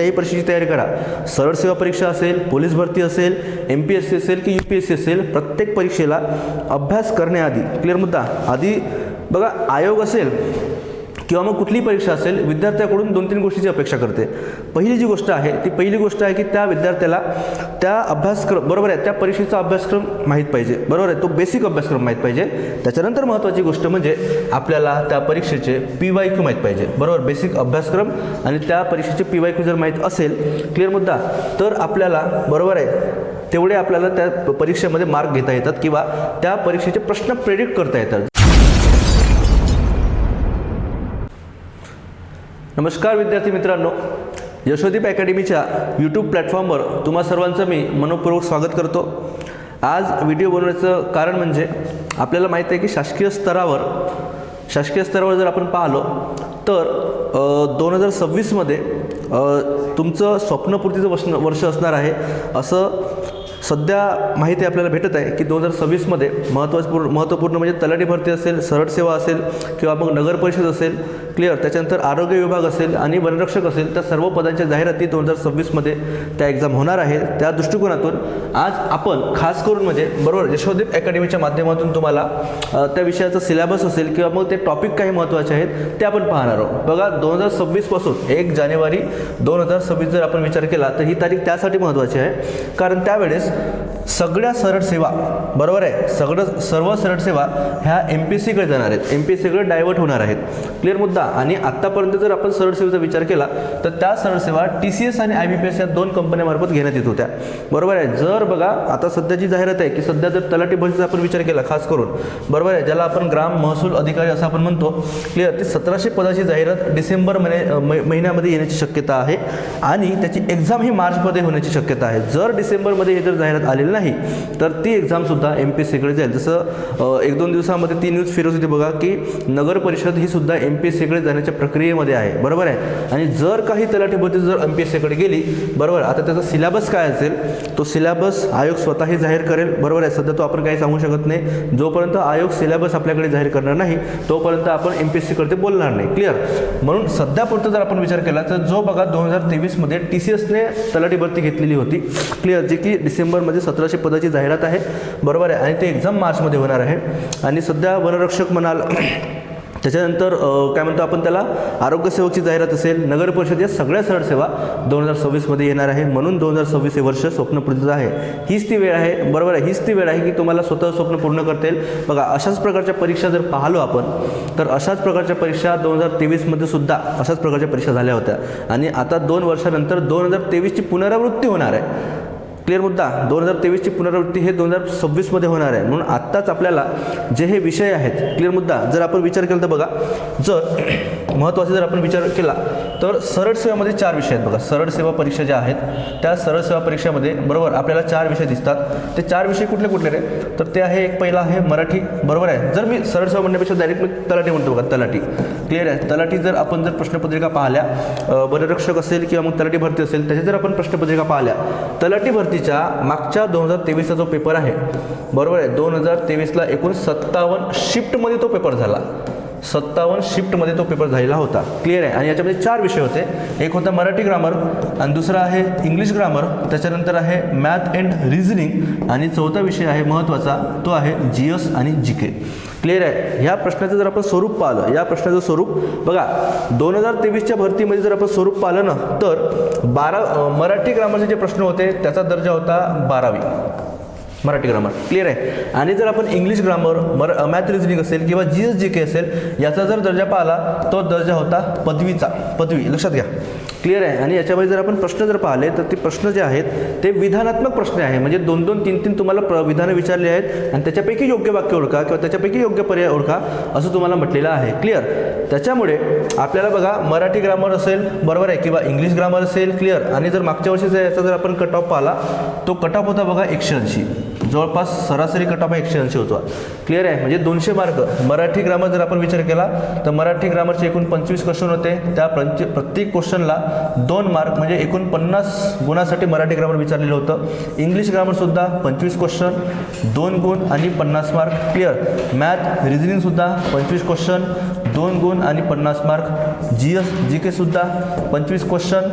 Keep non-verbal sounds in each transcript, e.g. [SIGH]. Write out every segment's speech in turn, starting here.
कोणत्याही परीक्षेची तयारी करा. सरळ सेवा परीक्षा असेल पोलीस भरती असेल एम पी एस सी असेल की यू पी एस सी असेल प्रत्येक परीक्षेला अभ्यास करण्याआधी क्लिअर मुद्दा आधी बघा आयोग असेल किंवा मग कुठलीही परीक्षा असेल विद्यार्थ्याकडून दोन तीन गोष्टीची अपेक्षा करते. पहिली जी गोष्ट आहे ती पहिली गोष्ट आहे की त्या विद्यार्थ्याला त्या अभ्यासक्रम बरोबर आहे त्या परीक्षेचा अभ्यासक्रम माहीत पाहिजे. बरोबर आहे तो बेसिक अभ्यासक्रम माहीत पाहिजे. त्याच्यानंतर महत्त्वाची गोष्ट म्हणजे आपल्याला त्या परीक्षेचे पी वाय क्यू माहीत पाहिजे. बरोबर बेसिक अभ्यासक्रम आणि त्या परीक्षेचे पी वाय क्यू जर माहीत असेल क्लिअर मुद्दा. तर आपल्याला बरोबर आहे तेवढे आपल्याला त्या परीक्षेमध्ये मार्क घेता येतात किंवा त्या परीक्षेचे प्रश्न प्रेडिक्ट करता येतात. नमस्कार विद्यार्थी मित्रांनो यशोदीप अकॅडमीच्या यूट्यूब प्लॅटफॉर्मवर तुम्हा सर्वांचं मी मनपूर्वक स्वागत करतो. आज व्हिडिओ बनवण्याचं कारण म्हणजे आपल्याला माहीत आहे की शासकीय स्तरावर शासकीय स्तरावर जर आपण पाहिलो तर दोन हजार सव्वीसमध्ये तुमचं स्वप्नपूर्तीचं वर्ष वर्ष असणार आहे. असं सध्या माहिती आपल्याला भेटत आहे की दोन हजार सव्वीसमध्ये महत्त्वपूर्ण महत्त्वपूर्ण म्हणजे तलाठी भरती असेल सरळ सेवा असेल किंवा मग नगर परिषद असेल क्लिअर त्याच्यानंतर आरोग्य विभाग असेल आणि वनरक्षक असेल त्या सर्व पदांच्या जाहिराती दोन हजार सव्वीसमध्ये त्या एक्झाम होणार आहे त्या दृष्टिकोनातून आज आपण खास करून म्हणजे बरोबर यशोदीप अकॅडमीच्या माध्यमातून तुम्हाला त्या विषयाचा सिलेबस असेल किंवा मग ते टॉपिक काही महत्त्वाचे आहेत ते आपण पाहणार आहोत. बघा दोन हजार सव्वीसपासून एक जानेवारी दोन हजार सव्वीस जर आपण विचार केला तर ही तारीख त्यासाठी महत्त्वाची आहे. कारण त्यावेळेस सगळ्या सरळ सेवा बरोबर आहे? सगळं सर्व सरळ सेवा ह्या एम पी सीकडे जाणार आहेत. एम पी सीकडे डायव्हर्ट होणार आहेत. क्लिअर मुद्दा? आणि आत्तापर्यंत जर आपण सरळ सेवेचा विचार केला तर त्या सरळ सेवा टी सी एस आणि आय बी पी एस या दोन कंपन्यांमार्फत घेण्यात येत होत्या. बरोबर आहे? जर बघा आता सध्याची जाहिरात आहे की सध्या जर तलाठी भरतीचा आपण विचार केला खास करून बरोबर आहे? ज्याला आपण ग्राम महसूल अधिकारी असं आपण म्हणतो क्लिअर ती सतराशे पदाची जाहिरात डिसेंबर महिने महिन्यामध्ये येण्याची शक्यता आहे. आणि त्याची एक्झाम ही मार्चमध्ये होण्याची शक्यता आहे. जर डिसेंबरमध्ये हे जर जाहिरात आलेली नाही. तर ती एक्झामसुद्धा एम पी सीकडे जाईल. जसं एक दोन दिवसामध्ये ती न्यूज फिरत होती बघा की नगर परिषद ही सुद्धा एम पी सीकडे जाण्याच्या प्रक्रियेमध्ये आहे. बरोबर आहे? आणि जर काही तलाठी भरती जर एम पी एस सीकडे गेली बरोबर आता त्याचा सिलेबस काय असेल? तो सिलेबस आयोग स्वतःही जाहीर करेल. बरोबर आहे? सध्या तो आपण काही सांगू शकत नाही. जोपर्यंत आयोग सिलेबस आपल्याकडे जाहीर करणार नाही तोपर्यंत आपण एम पी एस सीकडे बोलणार नाही. क्लिअर म्हणून सध्यापुरतं जर आपण विचार केला तर जो बघा दोन हजार तेवीसमध्ये टी सी एसने तलाठी भरती घेतलेली होती. क्लिअर जे की डिसेंबरमध्ये सतराशे पदाची जाहिरात आहे. बरोबर आहे. आणि ते एक्झाम मार्चमध्ये होणार आहे. आणि सध्या वनरक्षक म्हणाल [CLEARS THROAT] त्याच्यानंतर काय म्हणतो आपण त्याला? आरोग्यसेवकची जाहिरात असेल. नगर परिषद या सगळ्या सरळ सेवा दोन हजार सव्वीसमध्ये येणार आहे. म्हणून दोन हजार सव्वीस हे वर्ष स्वप्नपूर्तीचं आहे. हीच ती वेळ आहे. बरोबर आहे. हीच ती वेळ आहे की तुम्हाला स्वतः स्वप्न पूर्ण करता येईल. बघा अशाच प्रकारच्या परीक्षा जर पाहिलो आपण तर अशाच प्रकारच्या परीक्षा दोन हजार तेवीसमध्ये सुद्धा अशाच प्रकारच्या परीक्षा झाल्या होत्या. आणि आता दोन वर्षानंतर दोन हजार तेवीसची पुनरावृत्ती होणार आहे. क्लिअर मुद्दा दोन हजार तेवीसची पुनरावृत्ती हे दोन हजार सव्वीसमध्ये होणार आहे. म्हणून आत्ताच आपल्याला जे हे विषय आहेत क्लिअर मुद्दा जर आपण विचार केला तर बघा जर महत्त्वाचा जर आपण विचार केला तर सरळ सेवामध्ये चार विषय आहेत बघा. सरळ सेवा परीक्षा ज्या आहेत त्या सरळ सेवा परीक्षेमध्ये बरोबर आपल्याला चार विषय दिसतात. ते चार विषय कुठले कुठले रे? तर ते आहे एक पहिला आहे मराठी. बरोबर आहे? जर मी सरळ सेवा म्हणण्यापेक्षा डायरेक्ट मी तलाठी म्हणतो बघा तलाठी. क्लिअर आहे? तलाठी जर आपण जर प्रश्नपत्रिका पाहिल्या वनरक्षक असेल किंवा मग तलाठी भरती असेल त्याच्या जर आपण प्रश्नपत्रिका पाहिल्या तलाठी भरतीच्या मागच्या दोन हजार तेवीसचा जो पेपर आहे बरोबर आहे दोन हजार तेवीसला एकूण सत्तावन्न शिफ्टमध्ये तो पेपर झाला. सत्तावन्न शिफ्टमध्ये तो पेपर झालेला होता. क्लिअर आहे. आणि याच्यामध्ये चार विषय होते. एक होता मराठी ग्रामर आणि दुसरा आहे इंग्लिश ग्रामर त्याच्यानंतर आहे मॅथ अँड रिझनिंग आणि चौथा विषय आहे महत्त्वाचा तो आहे जी एस आणि जी के क्लिअर आहे? ह्या प्रश्नाचं जर आपण स्वरूप पाहिलं या प्रश्नाचं स्वरूप बघा दोन हजार तेवीसच्या भरतीमध्ये जर आपण स्वरूप पाहिलं ना तर बारा मराठी ग्रामरचे जे प्रश्न होते त्याचा दर्जा होता बारावी. मराठी ग्रामर क्लिअर आहे? आणि जर आपण इंग्लिश ग्रामर मर मॅथ रिजनिंग असेल किंवा जी एस जी के असेल याचा जर दर्जा पाहिला तो दर्जा होता पदवीचा. पदवी लक्षात घ्या. क्लिअर आहे? आणि याच्यामध्ये जर आपण प्रश्न जर पाहिले तर ते प्रश्न जे आहेत ते विधानात्मक प्रश्न आहे. म्हणजे दोन दोन तीन तीन तुम्हाला प्र विधानं विचारली आहेत आणि त्याच्यापैकी योग्य वाक्य ओळखा किंवा त्याच्यापैकी योग्य पर्याय ओळखा असं तुम्हाला म्हटलेलं आहे. क्लिअर त्याच्यामुळे आपल्याला बघा मराठी ग्रामर असेल बरोबर आहे. किंवा इंग्लिश ग्रामर असेल क्लिअर आणि जर मागच्या वर्षीचा याचा जर आपण कट ऑफ पाहिला तो कट ऑफ होता बघा एकशे ऐंशी. जवळपास सरासरी कट ऑफ एकशे ऐंशी होतो. क्लिअर आहे? म्हणजे दोनशे मार्क मराठी ग्रामर जर आपण विचार केला तर मराठी ग्रामरचे एकूण पंचवीस क्वेश्चन होते. त्या पंच प्रत्येक क्वेश्चनला दोन मार्क म्हणजे एकूण पन्नास गुणासाठी मराठी ग्रामर विचारलेलं होतं. इंग्लिश ग्रामरसुद्धा पंचवीस क्वेश्चन दोन गुण आणि पन्नास मार्क क्लिअर मॅथ रिझनिंगसुद्धा पंचवीस क्वेश्चन दोन गुण आणि पन्नास मार्क जी एस जी केसुद्धा पंचवीस क्वेश्चन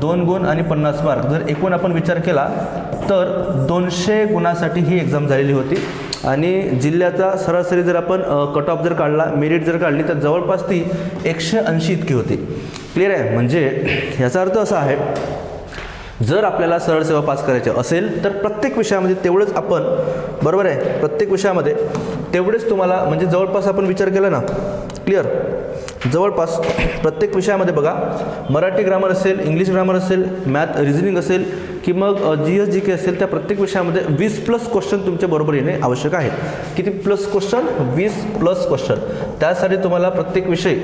दोन गुण आणि पन्नास मार्क. जर एकूण आपण विचार केला तर दोनशे गुणासाठी ही एक्झाम झालेली होती. आणि जिल्ह्याचा सरासरी जर आपण कट ऑफ जर काढला मेरिट जर काढली तर जवळपास ती एकशे ऐंशी इतकी होती. क्लिअर आहे? म्हणजे याचा अर्थ असा आहे जर आपल्याला सरळ सेवा पास करायचे असेल तर प्रत्येक विषयामध्ये तेवढंच आपण बरोबर आहे? प्रत्येक विषयामध्ये तेवढेच तुम्हाला म्हणजे जवळपास आपण विचार केला ना? क्लिअर जवळपास प्रत्येक विषयामध्ये बघा. मराठी ग्रामर असेल इंग्लिश ग्रामर असेल मॅथ रिझनिंग असेल की मग जी एस जी के असेल त्या प्रत्येक विषयामध्ये वीस प्लस क्वेश्चन तुमच्या बरोबर येणे आवश्यक आहे. किती प्लस क्वेश्चन? वीस प्लस क्वेश्चन. त्यासाठी तुम्हाला प्रत्येक विषय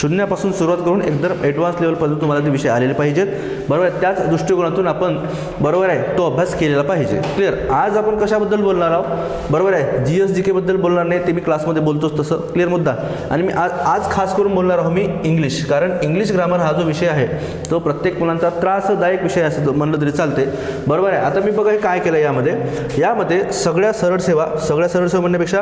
शून्यापासून सुरुवात करून एकदम ॲडव्हान्स लेवलपर्यंत तुम्हाला ते विषय आलेले पाहिजेत. बरोबर आहे? त्याच दृष्टिकोनातून आपण बरोबर आहे तो अभ्यास केलेला पाहिजे. क्लिअर आज आपण कशाबद्दल बोलणार आहोत? बरोबर आहे? जी एस जी केबद्दल बोलणार नाही ते मी क्लासमध्ये बोलतोच तसं. क्लिअर मुद्दा? आणि मी आज आज खास करून बोलणार आहोत मी इंग्लिश कारण इंग्लिश ग्रामर हा जो विषय आहे तो प्रत्येक मुलांचा त्रासदायक विषय असं म्हणलं तरी चालतं. बरोबर आहे. आता मी बघा हे काय केलं यामध्ये? यामध्ये सगळ्या सरळ सेवा सगळ्या सरळ सेवा म्हणण्यापेक्षा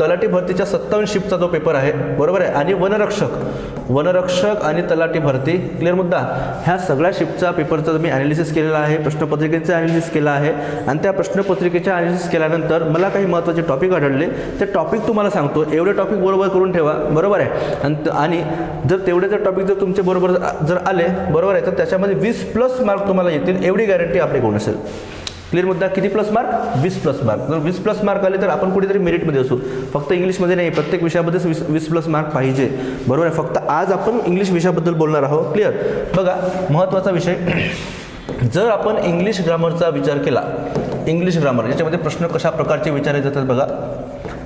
तलाठी भरतीच्या सत्तावन्न शिफ्टचा जो पेपर आहे बरोबर आहे? आणि वनरक्षक. वनरक्षक आणि तलाठी भरती. क्लिअर मुद्दा? ह्या सगळ्या शिफ्टचा पेपरचं मी ॲनालिसिस केलेला आहे प्रश्नपत्रिकेचं ॲनालिसिस केलं आहे. आणि त्या प्रश्नपत्रिकेच्या ॲनालिसिस केल्यानंतर मला काही महत्त्वाचे टॉपिक आढळले. ते टॉपिक तुम्हाला सांगतो. एवढे टॉपिक बरोबर करून ठेवा. बरोबर आहे? आणि आणि जर तेवढे जर टॉपिक जर तुमचे बरोबर जर आले बरोबर आहे तर त्याच्यामध्ये वीस प्लस मार्क तुम्हाला येतील. एवढी गॅरंटी आपल्याकडून असेल. क्लिअर मुद्दा किती प्लस मार्क वीस प्लस मार्क जर वीस प्लस मार्क आले तर आपण कुठेतरी मेरिटमध्ये असू. फक्त इंग्लिशमध्ये नाही प्रत्येक विषयाबद्दल वीस वीस प्लस मार्क पाहिजे. बरोबर आहे? फक्त आज आपण इंग्लिश विषयाबद्दल बोलणार आहोत. क्लिअर बघा महत्त्वाचा विषय. [CLEARS THROAT] जर आपण इंग्लिश ग्रामरचा विचार केला इंग्लिश ग्रामर याच्यामध्ये प्रश्न कशा प्रकारचे विचारले जातात बघा.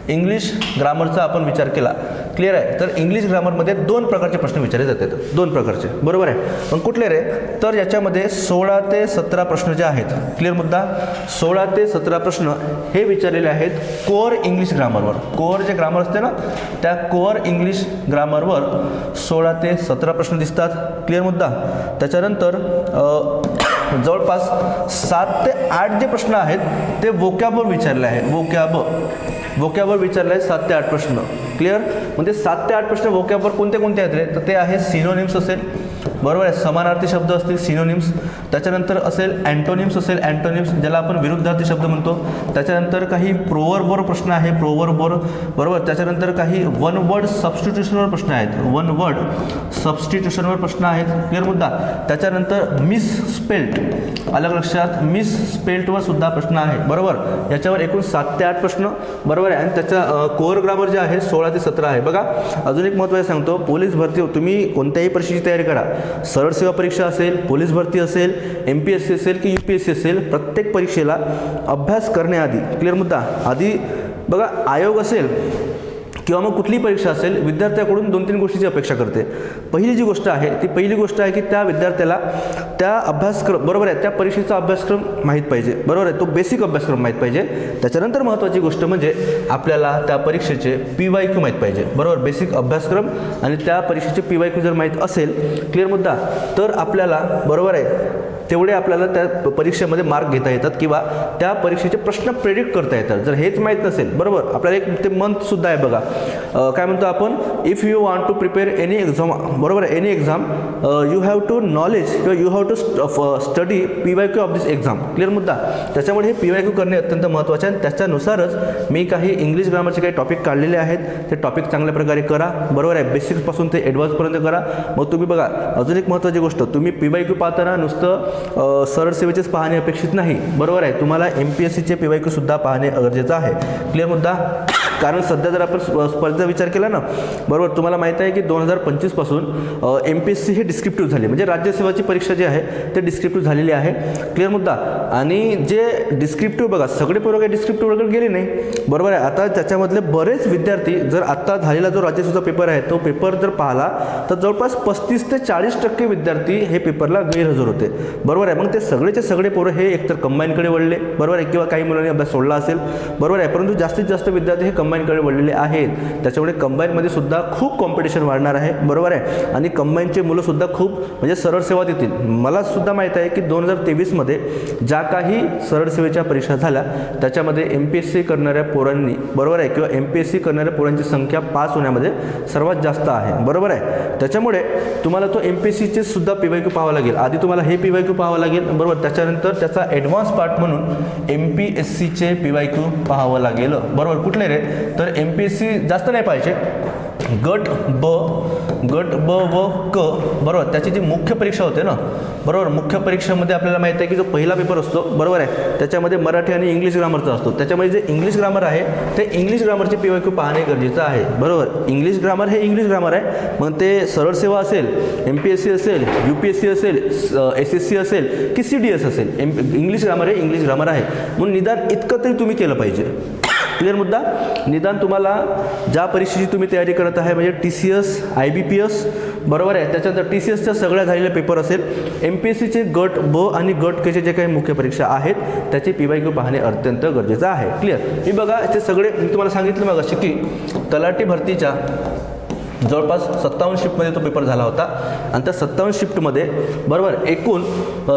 इंग्लिश ग्रामरचा आपण विचार केला क्लिअर आहे. तर इंग्लिश ग्रामरमध्ये दोन प्रकारचे प्रश्न विचारले जातात. दोन प्रकारचे. बरोबर आहे? पण कुठले रे? तर याच्यामध्ये सोळा ते सतरा प्रश्न जे आहेत क्लिअर मुद्दा? सोळा ते सतरा प्रश्न हे विचारलेले आहेत कोअर इंग्लिश ग्रामरवर कोअर जे ग्रामर असते ना त्या कोअर इंग्लिश ग्रामरवर सोळा ते सतरा प्रश्न दिसतात. क्लिअर मुद्दा? त्याच्यानंतर [COUGHS] जवळपास सात ते आठ जे प्रश्न आहेत ते वोकॅबवर विचारले आहेत. वोकॅब वोकॅबवर विचारलं आहे सात ते आठ प्रश्न. क्लिअर म्हणजे सात ते आठ प्रश्न वोकॅबवर कोणते कोणते आहेत रे? तर ते आहे सिनोनिम्स असेल. बरोबर आहे समानार्थी शब्द असतील सिनोनिम्स त्याच्यानंतर असेल अँटोनिम्स असेल अँटोनिम्स ज्याला आपण विरुद्धार्थी शब्द म्हणतो. त्याच्यानंतर काही प्रोवर्बवर प्रश्न आहे प्रोवर्बवर बरोबर त्याच्यानंतर काही वन वर्ड सबस्टिट्युशनवर प्रश्न आहेत. वन वर्ड सबस्टिट्यूशनवर प्रश्न आहेत. क्लिअर मुद्दा? त्याच्यानंतर मिस स्पेल्ट अलग लक्षात मिस स्पेल्टवर सुद्धा प्रश्न आहे. बरोबर? याच्यावर एकूण सात ते आठ प्रश्न. बरोबर आहे? आणि त्याचा कोअर ग्रामर जे आहे सोळा ते सतरा आहे. बघा अजून एक महत्त्वाचं सांगतो. पोलीस भरती हो, तुम्ही कोणत्याही परीक्षेची तयारी करा. सरळ सेवा परीक्षा असेल पोलीस भरती असेल एम पी एस सी असेल की यू पी एस सी असेल प्रत्येक परीक्षेला अभ्यास करण्याआधी क्लिअर मुद्दा आधी बघा आयोग असेल किंवा मग कुठली परीक्षा असेल विद्यार्थ्याकडून दोन तीन गोष्टीची अपेक्षा करते. पहिली जी गोष्ट आहे ती पहिली गोष्ट आहे की त्या विद्यार्थ्याला त्या अभ्यासक्रम बरोबर आहे त्या परीक्षेचा अभ्यासक्रम माहीत पाहिजे. बरोबर आहे तो बेसिक अभ्यासक्रम माहीत पाहिजे. त्याच्यानंतर महत्त्वाची गोष्ट म्हणजे आपल्याला त्या परीक्षेचे पी वाय क्यू माहीत पाहिजे. बरोबर बेसिक अभ्यासक्रम आणि त्या परीक्षेचे पी वाय क्यू जर माहीत असेल क्लिअर मुद्दा. तर आपल्याला बरोबर आहे तेवढे आपल्याला त्या परीक्षेमध्ये मार्क घेता येतात किंवा त्या परीक्षेचे प्रश्न प्रेडिक्ट करता येतात. जर हेच माहीत नसेल बरोबर? आपल्याला एक ते मंथसुद्धा आहे बघा. काय म्हणतो आपण? If you want to prepare any exam बरोबर आहे? Any exam you have to knowledge किंवा you have to study P Y Q of this exam clear मुद्दा? त्याच्यामुळे हे पी वाय क्यू करणे अत्यंत महत्त्वाचे आहे आणि त्याच्यानुसारच मी काही इंग्लिश ग्रामरचे काही टॉपिक काढलेले आहेत. ते टॉपिक चांगल्या प्रकारे करा. बरोबर आहे? बेसिक्सपासून ते ॲडव्हान्सपर्यंत करा. मग तुम्ही बघा अजून एक महत्त्वाची गोष्ट. तुम्ही पी वाय क्यू पाहताना नुसतं सरळ सेवेचेच पाहणे अपेक्षित नाही. बरोबर आहे. तुम्हाला एम पी एस सीचे पी वाय क्यूसुद्धा पाहणे गरजेचं आहे. क्लिअर मुद्दा? कारण सध्या जर आपण स्प- स्पर्धेचा विचार केला ना बरोबर तुम्हाला माहीत आहे की दोन हजार पंचवीसपासून एम पी एस सी हे डिस्क्रिप्टिव्ह झाली. म्हणजे राज्यसेवाची परीक्षा जी आहे ते डिस्क्रिप्टिव्ह झालेली आहे. क्लिअर मुद्दा? आणि जे डिस्क्रिप्टिव्ह बघा सगळे पोरं काही डिस्क्रिप्टिव्ह वगैरे गेले नाही. बरोबर आहे? आता त्याच्यामधले बरेच विद्यार्थी जर आत्ता झालेला जो राज्यसेवेचा पेपर आहे तो पेपर जर पाहिला तर जवळपास पस्तीस ते चाळीस टक्के विद्यार्थी हे पेपरला गैरहजर होते. बरोबर आहे? मग ते सगळेचे सगळे पोरं हे एकतर कंबाईनकडे वळले. बरोबर आहे? किंवा काही मुलांनी अभ्यास सोडला असेल. बरोबर आहे? परंतु जास्तीत जास्त विद्यार्थी हे कम कंबाईनकडे वळलेले आहेत. त्याच्यामुळे कंबाईनमध्ये सुद्धा खूप कॉम्पिटिशन वाढणार आहे. बरोबर आहे? आणि कंबाईनचे मुलंसुद्धा खूप म्हणजे सरळ सेवा देतील मला सुद्धा माहीत आहे की दोन हजार तेवीसमध्ये ज्या काही सरळ सेवेच्या परीक्षा झाल्या त्याच्यामध्ये एम पी एस सी करणाऱ्या पोरांनी बरोबर आहे? किंवा एम पी एस सी करणाऱ्या पोरांची संख्या पास होण्यामध्ये सर्वात जास्त आहे. बरोबर आहे? त्याच्यामुळे तुम्हाला तो एम पी एस सीचे सुद्धा पी वाय क्यू पाहावा लागेल. आधी तुम्हाला हे पी वाय क्यू पाहावं लागेल. बरोबर? त्याच्यानंतर त्याचा ॲडव्हान्स पार्ट म्हणून एम पी एस सीचे पी वाय क्यू पाहावं लागेल. बरोबर? कुठले रे? तर एम पी एस सी जास्त नाही पाहिजे. गट ब गट ब व क बरोबर? त्याची जी मुख्य परीक्षा होते ना बरोबर? मुख्य परीक्षेमध्ये आपल्याला माहिती आहे की जो पहिला पेपर असतो बरोबर आहे? त्याच्यामध्ये मराठी आणि इंग्लिश ग्रामरचा असतो. त्याच्यामध्ये जे इंग्लिश ग्रामर आहे ते इंग्लिश ग्रामरचे पी वाय क्यू पाहणे गरजेचं आहे. बरोबर? इंग्लिश ग्रामर हे इंग्लिश ग्रामर आहे. मग ते सरळ सेवा असेल एम पी एस सी असेल यू पी एस सी असेल एस एस सी असेल की सी डी एस असेल एम इंग्लिश ग्रामर हे इंग्लिश ग्रामर आहे. म्हणून निदान इतकं तरी तुम्ही केलं पाहिजे. क्लिअर मुद्दा? निदान तुम्हाला ज्या परीक्षेची तुम्ही तयारी करत आहे म्हणजे T C S I B P S बरोबर आहे? त्याच्यानंतर टी सी एसच्या सगळ्या झालेले पेपर असेल एम पी एस सीचे गट ब आणि गट केचे जे काही मुख्य परीक्षा आहेत त्याची पी वाय क्यू पाहणे अत्यंत गरजेचं आहे. क्लिअर मी बघा ते सगळे मी तुम्हाला सांगितलं मग अशी की तलाठी भरतीच्या जवळपास सत्तावन्न शिफ्टमध्ये तो पेपर झाला होता. आणि त्या सत्तावन्न शिफ्टमध्ये बरोबर एकूण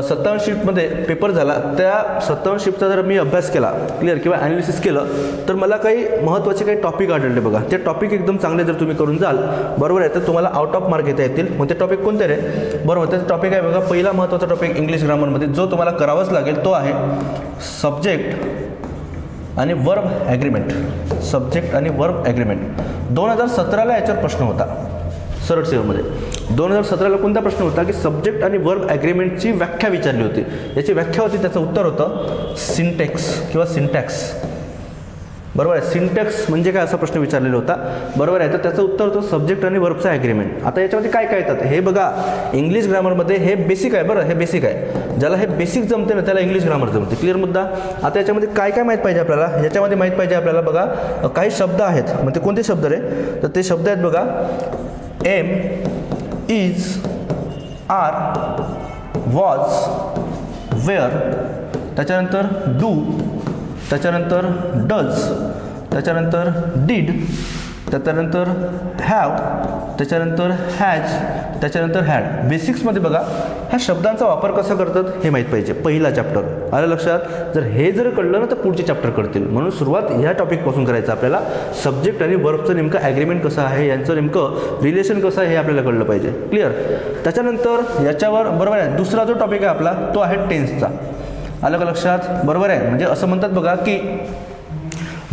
सत्तावन्न शिफ्टमध्ये पेपर झाला. त्या सत्तावन्न शिफ्टचा जर मी अभ्यास केला क्लिअर किंवा ॲनालिसिस केलं तर मला काही महत्त्वाचे काही टॉपिक आढळले बघा. ते टॉपिक एकदम चांगले जर तुम्ही करून जाल बरोबर आहे तर तुम्हाला आउट ऑफ मार्क घेता येतील. मग ते टॉपिक कोणते रे? बरोबर त्याचं टॉपिक आहे बघा पहिला महत्त्वाचा टॉपिक इंग्लिश ग्रामरमध्ये जो तुम्हाला करावाच लागेल तो आहे सब्जेक्ट आणि वर्ब ॲग्रीमेंट सब्जेक्ट आणि वर्ब ॲग्रीमेंट दोन हजार सतराला याच्यावर प्रश्न होता. सरळ सेवेमध्ये. दोन हजार सतराला कोणता प्रश्न होता की सब्जेक्ट आणि वर्ब ॲग्रीमेंटची व्याख्या विचारली होती. याची व्याख्या होती त्याचं उत्तर होतं सिंटेक्स किंवा सिंटॅक्स बरोबर आहे. सिंटॅक्स म्हणजे काय असा प्रश्न विचारलेला होता. बरोबर आहे. तर त्याचं उत्तर होतं सब्जेक्ट आणि वर्बचं ॲग्रीमेंट आता याच्यामध्ये काय काय येतात? हे बघा. इंग्लिश ग्रामरमध्ये हे बेसिक आहे बरं. हे बेसिक आहे. ज्याला हे बेसिक जमते ना त्याला इंग्लिश ग्रामर जमते. क्लिअर मुद्दा? आता याच्यामध्ये काय काय माहीत पाहिजे आपल्याला? याच्यामध्ये माहीत पाहिजे आपल्याला बघा काही शब्द आहेत. मग ते कोणते शब्द रे? तर ते शब्द आहेत बघा. Am is are was were त्याच्यानंतर डू त्याच्यानंतर डज त्याच्यानंतर डीड त्याच्यानंतर हॅव त्याच्यानंतर हॅज त्याच्यानंतर हॅड बेसिक्समध्ये बघा ह्या शब्दांचा वापर कसा करतात हे माहीत पाहिजे पहिला चॅप्टर आलं लक्षात? जर हे जर कळलं ना तर पुढचे चॅप्टर कळतील. म्हणून सुरुवात ह्या टॉपिकपासून करायचं आपल्याला. सब्जेक्ट आणि वर्कचं नेमकं ॲग्रीमेंट कसं आहे यांचं नेमकं रिलेशन कसं आहे हे आपल्याला कळलं पाहिजे. क्लिअर त्याच्यानंतर याच्यावर बरोबर आहे दुसरा जो टॉपिक आहे आपला तो आहे टेन्सचा आलं का लक्षात? बरोबर आहे. म्हणजे असं म्हणतात बघा की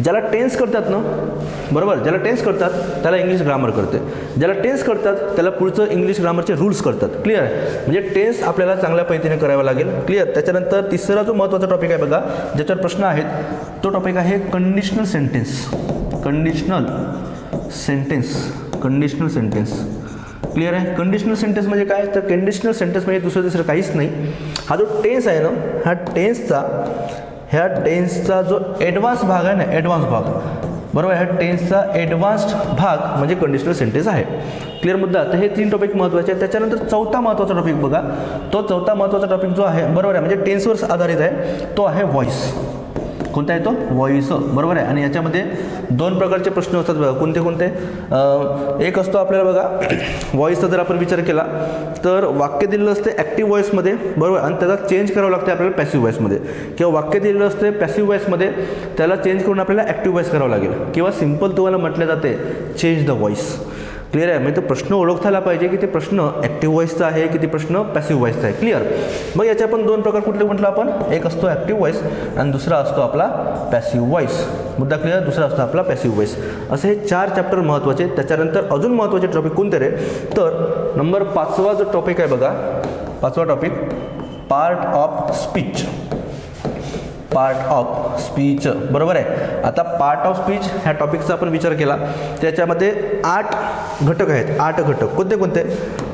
ज्याला टेन्स करतात ना बरोबर? ज्याला टेन्स करतात त्याला इंग्लिश ग्रामर करते. ज्याला टेन्स करतात त्याला पुढचं इंग्लिश ग्रामरचे रूल्स करतात. क्लिअर आहे? म्हणजे टेन्स आपल्याला चांगल्या पद्धतीने करावं लागेल. क्लिअर त्याच्यानंतर तिसरा जो महत्त्वाचा टॉपिक आहे बघा ज्याच्यावर प्रश्न आहेत तो टॉपिक आहे conditional sentence conditional sentence conditional sentence clear आहे? कंडिशनल सेंटेन्स म्हणजे काय? तर कंडिशनल सेंटेन्स म्हणजे दुसरं दुसरं काहीच नाही. हा जो टेन्स आहे ना ह्या टेन्सचा ह्या टेन्सचा जो ॲडव्हान्स भाग आहे ना ॲडव्हान्स भाग. बरोबर? ह्या टेन्सचा ॲडव्हान्स्ड भाग म्हणजे कंडिशनल सेंटेन्स आहे. क्लिअर मुद्दा? तर हे तीन टॉपिक महत्त्वाचे आहेत. त्याच्यानंतर चौथा महत्त्वाचा टॉपिक बघा. तो चौथा महत्त्वाचा टॉपिक जो आहे बरोबर आहे? म्हणजे टेन्सवर आधारित आहे. तो आहे व्हॉइस कोणता येतो वॉईस व्हॉइस बरोबर आहे. आणि याच्यामध्ये दोन प्रकारचे प्रश्न असतात बघा. कोणते कोणते? एक असतो आपल्याला बघा व्हॉइसचा जर आपण विचार केला तर वाक्य दिलेलं असते ॲक्टिव्ह व्हॉइसमध्ये बरोबर? आणि त्याला चेंज करावं लागते आपल्याला पॅसिव्ह व्हॉइसमध्ये किंवा वाक्य दिलेलं असते पॅसिव्ह व्हॉइसमध्ये त्याला चेंज करून आपल्याला ॲक्टिव्ह व्हॉइस करावं लागेल. किंवा सिंपल तुम्हाला म्हटलं जाते चेंज द व्हॉइस क्लिअर आहे? म्हणजे तो प्रश्न ओळखताला पाहिजे की ते प्रश्न ॲक्टिव्ह व्हॉइसचा आहे की ते प्रश्न पॅसिव्ह व्हॉइसचा आहे? क्लिअर मग याचे आपण दोन प्रकार कुठले म्हटलं आपण? एक असतो ॲक्टिव्ह व्हॉइस आणि दुसरा असतो आपला पॅसिव्ह व्हॉइस मुद्दा क्लिअर दुसरा असतो आपला पॅसिव्ह व्हॉइस असे हे चार चॅप्टर महत्त्वाचे त्याच्यानंतर अजून महत्त्वाचे टॉपिक कोणते रे? तर नंबर पाचवा जो टॉपिक आहे बघा पाचवा topic part of speech part of speech बरोबर आहे? आता पार्ट ऑफ स्पीच ह्या टॉपिकचा आपण विचार केला. त्याच्यामध्ये आठ घटक आहेत आठ घटक. कोणते कोणते?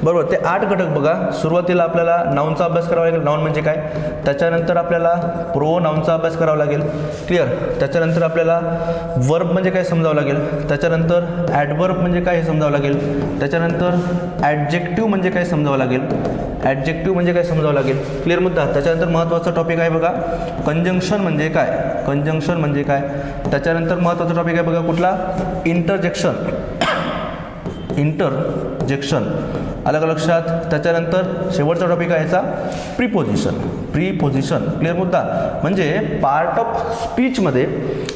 बरोबर ते आठ घटक बघा. सुरुवातीला आपल्याला नाऊनचा अभ्यास करावा लागेल. नाऊन म्हणजे काय? त्याच्यानंतर आपल्याला प्रो नाऊनचा अभ्यास करावा लागेल. क्लिअर त्याच्यानंतर आपल्याला वर्ब म्हणजे काय समजावं लागेल? त्याच्यानंतर ॲडवर्ब म्हणजे काय हे समजावं लागेल? त्याच्यानंतर ॲडजेक्टिव्ह म्हणजे काय समजावं लागेल? ॲडजेक्टिव्ह म्हणजे काय समजावं लागेल? क्लिअर मुद्दा? त्याच्यानंतर महत्त्वाचा टॉपिक आहे बघा. कंजंक्शन म्हणजे काय? कंजंक्शन म्हणजे काय? त्याच्यानंतर महत्त्वाचा टॉपिक आहे बघा कुठला? इंटरजेक्शन इंटरजेक्शन आलं का लक्षात त्याच्यानंतर शेवटचा टॉपिक आहे याचा प्रीपोजिशन प्रीपोजिशन क्लिअर मुद्दा? म्हणजे पार्ट ऑफ स्पीचमध्ये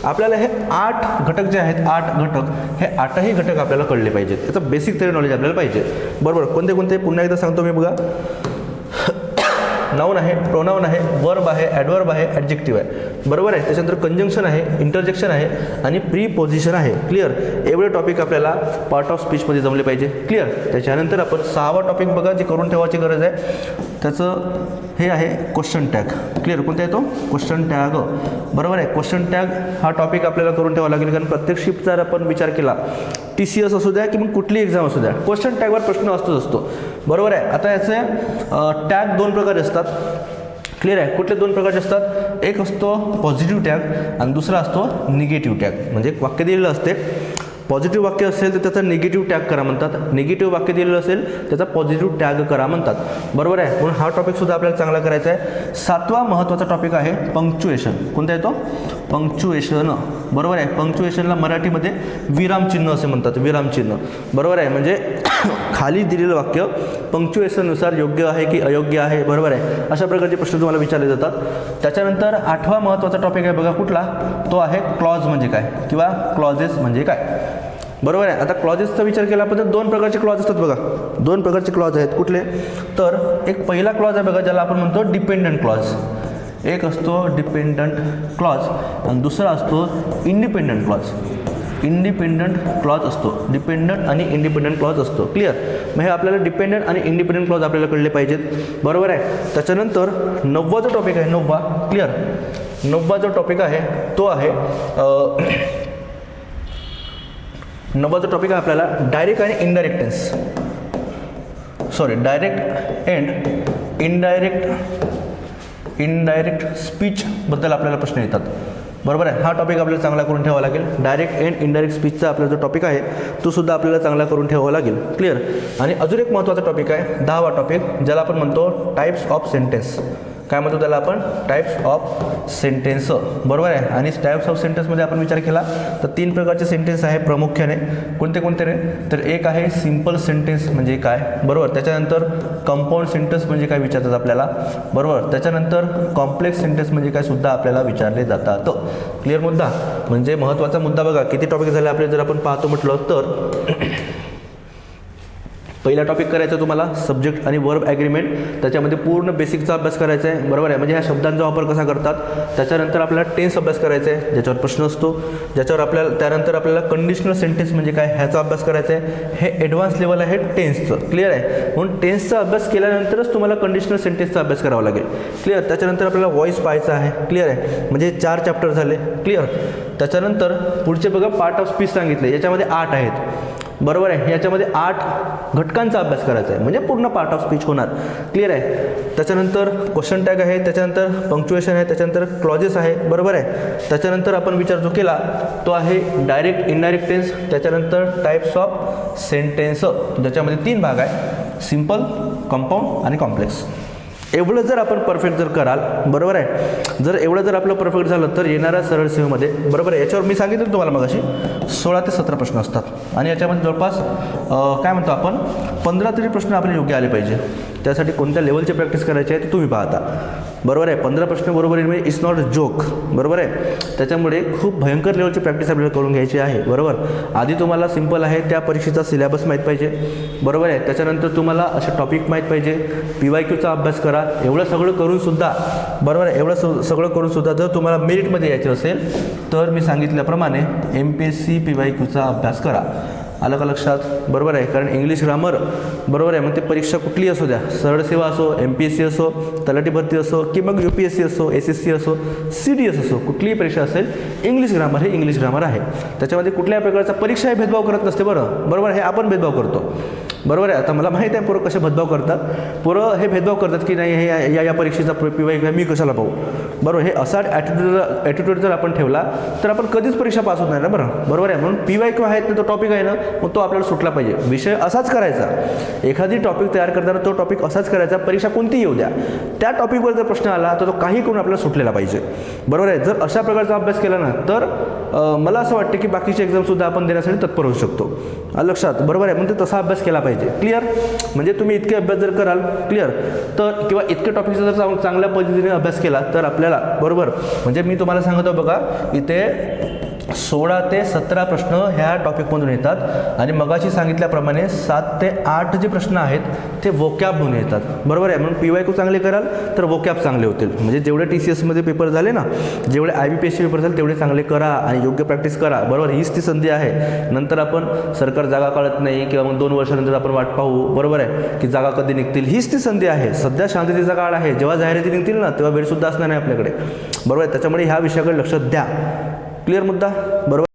आपल्याला हे आठ घटक जे आहेत आठ घटक हे आठही घटक आपल्याला कळले पाहिजेत. याचं बेसिक तरी नॉलेज आपल्याला पाहिजे. बरोबर. कोणते कोणते? पुन्हा एकदा सांगतो मी बघा. नाऊन आहे प्रोनाऊन आहे वर्ब आहे ॲडवर्ब आहे ॲडजेक्टिव्ह आहे. बरोबर आहे? त्याच्यानंतर कंजंक्शन आहे इंटरजेक्शन आहे आणि प्री पोझिशन आहे. क्लिअर एवढे टॉपिक आपल्याला पार्ट ऑफ स्पीचमध्ये जमले पाहिजे. क्लिअर त्याच्यानंतर आपण सहावा टॉपिक बघा जे करून ठेवायची गरज आहे. त्याचं हे आहे क्वेश्चन टॅग क्लिअर कोणता येतो? क्वेश्चन टॅग बरोबर आहे? क्वेश्चन टॅग हा टॉपिक आपल्याला करून ठेवावा लागेल कारण प्रत्येक शिफ्टचा जर आपण विचार केला टी सी एस असू द्या की मग कुठली एक्झाम असू द्या क्वेश्चन टॅगवर प्रश्न असतोच असतो. बरोबर आहे? आता याचे टॅग दोन प्रकारे असतात. क्लिअर आहे? कुठले दोन प्रकारचे असतात? एक असतो पॉझिटिव्ह टॅग आणि दुसरा असतो निगेटिव्ह टॅग म्हणजे एक वाक्य दिलेलं असते. पॉझिटिव्ह वाक्य असेल तर त्याचा निगेटिव्ह टॅग करा म्हणतात. निगेटिव्ह वाक्य दिलेलं असेल त्याचा पॉझिटिव्ह टॅग करा म्हणतात. बरोबर आहे? म्हणून हा टॉपिकसुद्धा आपल्याला चांगला करायचा आहे. सातवा महत्त्वाचा टॉपिक आहे पंक्च्युएशन कोणता येतो? पंक्च्युएशन बरोबर आहे? पंक्च्युएशनला मराठीमध्ये विरामचिन्ह असे म्हणतात. विरामचिन्ह बरोबर आहे? म्हणजे [COUGHS] खाली दिलेलं वाक्य पंक्च्युएशननुसार योग्य आहे की अयोग्य आहे? बरोबर आहे? अशा प्रकारचे प्रश्न तुम्हाला विचारले जातात. त्याच्यानंतर आठवा महत्त्वाचा टॉपिक आहे बघा कुठला? तो आहे क्लॉज म्हणजे काय? किंवा क्लॉजेस म्हणजे काय? बरोबर आहे? आता क्लॉजेसचा विचार केला आपण तर दोन प्रकारचे क्लॉज असतात बघा. दोन प्रकारचे क्लॉज आहेत. कुठले? तर एक पहिला क्लॉज आहे बघा ज्याला आपण म्हणतो डिपेंडंट क्लॉज एक असतो डिपेंडंट क्लॉज आणि दुसरा असतो इंडिपेंडंट क्लॉज इंडिपेंडंट क्लॉज असतो. डिपेंडंट आणि इंडिपेंडंट क्लॉज असतो. क्लिअर मग हे आपल्याला डिपेंडंट आणि इंडिपेंडंट क्लॉज आपल्याला कळले पाहिजेत. बरोबर आहे? त्याच्यानंतर नववा जो टॉपिक आहे. नववा. क्लिअर नववा जो टॉपिक आहे. तो आहे अ, जो टॉपिक आहे आपल्याला डायरेक्ट आणि इनडायरेक्टन्स sorry direct and indirect indirect स्पीचबद्दल आपल्याला प्रश्न येतात. बरोबर आहे? हा टॉपिक आपल्याला चांगला करून ठेवावा लागेल. डायरेक्ट अँड इनडायरेक्ट स्पीचचा आपला जो टॉपिक आहे तो सुद्धा आपल्याला चांगला करून ठेवावा लागेल. क्लिअर आणि अजून एक महत्त्वाचा टॉपिक आहे दहावा टॉपिक ज्याला आपण म्हणतो टाईप्स ऑफ सेंटेन्स काय म्हणतो त्याला आपण? टाईप्स ऑफ सेंटेन्स बरोबर आहे? आणि टाईप्स ऑफ सेंटेन्समध्ये आपण विचार केला तर तीन प्रकारचे सेंटेन्स आहे प्रामुख्याने. कोणते कोणते रे? तर एक आहे सिंपल सेंटेन्स म्हणजे काय? बरोबर? त्याच्यानंतर कंपाऊंड सेंटेन्स म्हणजे काय विचारतात आपल्याला? बरोबर? त्याच्यानंतर कॉम्प्लेक्स सेंटेन्स म्हणजे काय सुद्धा आपल्याला विचारले जातात. क्लिअर मुद्दा? म्हणजे महत्त्वाचा मुद्दा बघा. किती टॉपिक झाले आपले? जर आपण पाहतो म्हटलं तर पहिला टॉपिक करायचा तुम्हाला सब्जेक्ट आणि वर्ब ॲग्रीमेंट त्याच्यामध्ये पूर्ण बेसिकचा अभ्यास करायचा आहे. बरोबर आहे? म्हणजे ह्या शब्दांचा वापर कसा करतात? त्याच्यानंतर आपल्याला टेन्स अभ्यास करायचा आहे. ज्याच्यावर प्रश्न असतो. ज्याच्यावर आपल्याला त्यानंतर आपल्याला कंडिशनल सेंटेन्स म्हणजे काय ह्याचा अभ्यास करायचा आहे. हे ॲडव्हान्स लेवल आहे टेन्सचं क्लिअर आहे? म्हणून टेन्सचा अभ्यास केल्यानंतरच तुम्हाला कंडिशनल सेंटेन्सचा अभ्यास करावा लागेल. क्लिअर त्याच्यानंतर आपल्याला व्हॉईस पाहायचा आहे. क्लिअर आहे? म्हणजे चार चॅप्टर झाले. क्लिअर त्याच्यानंतर पुढचे बघा पार्ट ऑफ स्पीच सांगितले. याच्यामध्ये आठ आहेत. बरोबर आहे. याच्यामध्ये आठ घटकांचा अभ्यास करायचा आहे. म्हणजे पूर्ण पार्ट ऑफ स्पीच होणार. क्लिअर आहे? त्याच्यानंतर क्वेश्चन टॅग आहे त्याच्यानंतर पंक्च्युएशन आहे त्याच्यानंतर क्लॉजेस आहे. बरोबर आहे? त्याच्यानंतर आपण विचार जो केला तो आहे डायरेक्ट इनडायरेक्ट टेन्स त्याच्यानंतर टाईप्स ऑफ सेंटेन्स ज्याच्यामध्ये तीन भाग आहे. सिंपल कंपाऊंड आणि कॉम्प्लेक्स एवढं जर आपण परफेक्ट जर कराल बरोबर आहे? जर एवढं जर आपलं परफेक्ट झालं तर येणाऱ्या सरळ सेवेमध्ये बरोबर आहे? याच्यावर मी सांगितलं तुम्हाला मग अशी सोळा ते सतरा प्रश्न असतात. आणि याच्यामध्ये जवळपास काय म्हणतो आपण? पंधरा तरी प्रश्न आपले योग्य आले पाहिजे. त्यासाठी कोणत्या लेवलची प्रॅक्टिस करायची आहे ते तुम्ही पाहता. बरोबर आहे? पंधरा प्रश्न बरोबर म्हणजे इट्स नॉट अ जोक बरोबर आहे? त्याच्यामुळे खूप भयंकर लेवलची प्रॅक्टिस आपल्याला करून घ्यायची आहे. बरोबर? आधी तुम्हाला सिंपल आहे त्या परीक्षेचा सिलेबस माहीत पाहिजे. बरोबर आहे? त्याच्यानंतर तुम्हाला असे टॉपिक माहीत पाहिजे. पी वाय क्यूचा अभ्यास करा. एवढं सगळं करून सुद्धा बरोबर आहे? एवढं स सगळं करून सुद्धा जर तुम्हाला मेरिटमध्ये यायचं असेल तर मी सांगितल्याप्रमाणे M P S C P Y क्यूचा अभ्यास करा. आलं का लक्षात बरोबर आहे. कारण इंग्लिश ग्रामर बरोबर आहे. मग ते परीक्षा कुठली असो द्या. सरळ सेवा असो एम पी एस सी असो तलाठी भरती असो की मग यू पी एस सी असो एस एस सी असो सी डी एस असो कुठलीही परीक्षा असेल इंग्लिश ग्रामर हे इंग्लिश ग्रामर आहे. त्याच्यामध्ये कुठल्याही प्रकारचा परीक्षा हे भेदभाव करत नसते बरं. बरोबर हे आपण भेदभाव करतो. बरोबर आहे. आता मला माहीत आहे पोरं कसे भेदभाव करतात. पोरं हे भेदभाव करतात की नाही हे या- या या परीक्षेचा पी वाय मी कशाला पाहू? बरोबर. हे असा ॲटिट्यूड ॲटिट्यूड जर आपण ठेवला तर आपण कधीच परीक्षा पास होत नाही ना बरं. बरोबर आहे. म्हणून पी वाय क्यू आहेत ना तो टॉपिक आहे ना. मग तो आपल्याला सुटला पाहिजे. विषय असाच करायचा. एखादी टॉपिक तयार करताना तो टॉपिक असाच करायचा. परीक्षा कोणती येऊ द्या. त्या टॉपिकवर जर प्रश्न आला तर तो काही करून आपल्याला सुटलेला पाहिजे. बरोबर आहे? जर अशा प्रकारचा अभ्यास केला ना तर मला असं वाटतं की बाकीचे एक्झामसुद्धा आपण देण्यासाठी तत्पर होऊ शकतो. लक्षात. बरोबर आहे? म्हणजे तसा अभ्यास केला पाहिजे. क्लिअर म्हणजे तुम्ही इतके अभ्यास जर कराल क्लिअर तर किंवा इतके टॉपिकचा जर चांग- चांगल्या पद्धतीने अभ्यास केला तर आपल्याला बरोबर. म्हणजे मी तुम्हाला सांगतो बघा इथे सोळा ते सतरा प्रश्न ह्या टॉपिकमधून येतात. आणि मगाशी सांगितल्याप्रमाणे सात ते आठ जे प्रश्न आहेत ते वोकॅब म्हणून येतात. बरोबर आहे? म्हणून पी वाय क्यू चांगले कराल तर वोकॅब चांगले होतील. म्हणजे जेवढे टी सी एसमध्ये पेपर झाले ना जेवढे आय बी पी एसचे पेपर झाले तेवढे चांगले करा आणि योग्य प्रॅक्टिस करा. बरोबर? हीच ती संधी आहे. नंतर आपण सरकार जागा काढत नाही किंवा मग दोन वर्षानंतर आपण वाट पाहू. बरोबर आहे? की जागा कधी निघतील? हीच ती संधी आहे. सध्या शांततेचा काळ आहे. जेव्हा जाहिराती निघतील ना तेव्हा वेळसुद्धा असणार नाही आपल्याकडे. बरोबर आहे? त्याच्यामुळे ह्या विषयाकडे लक्ष द्या. क्लिअर मुद्दा? बरोबर?